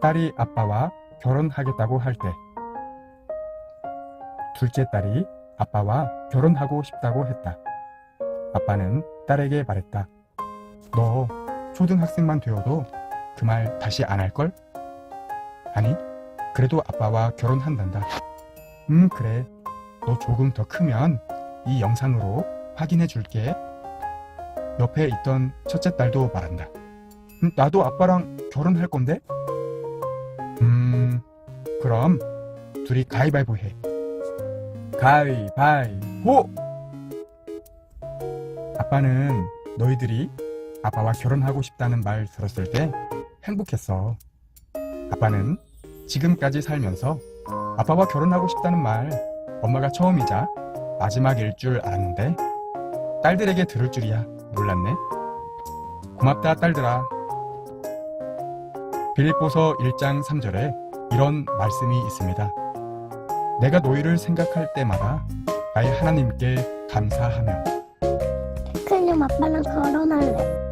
딸이 아빠와 결혼하겠다고 할 때, 둘째 딸이 아빠와 결혼하고 싶다고 했다. 아빠는 딸에게 말했다. 너 초등학생만 되어도 그 말 다시 안 할걸? 아니, 그래도 아빠와 결혼한단다. 음, 그래. 너 조금 더 크면 이 영상으로 확인해 줄게. 옆에 있던 첫째 딸도 말한다. 음, 나도 아빠랑 결혼할 건데? 음, 그럼 둘이 가위바위보 해. 가위바위보! 아빠는 너희들이 아빠와 결혼하고 싶다는 말 들었을 때 행복했어. 아빠는 지금까지 살면서 아빠와 결혼하고 싶다는 말 엄마가 처음이자 마지막일 줄 알았는데 딸들에게 들을 줄이야 몰랐네. 고맙다 딸들아. 빌립보서 1장 3절에 이런 말씀이 있습니다. 내가 너희를 생각할 때마다 나의 하나님께 감사하며 그냥 아빠랑 결혼할래.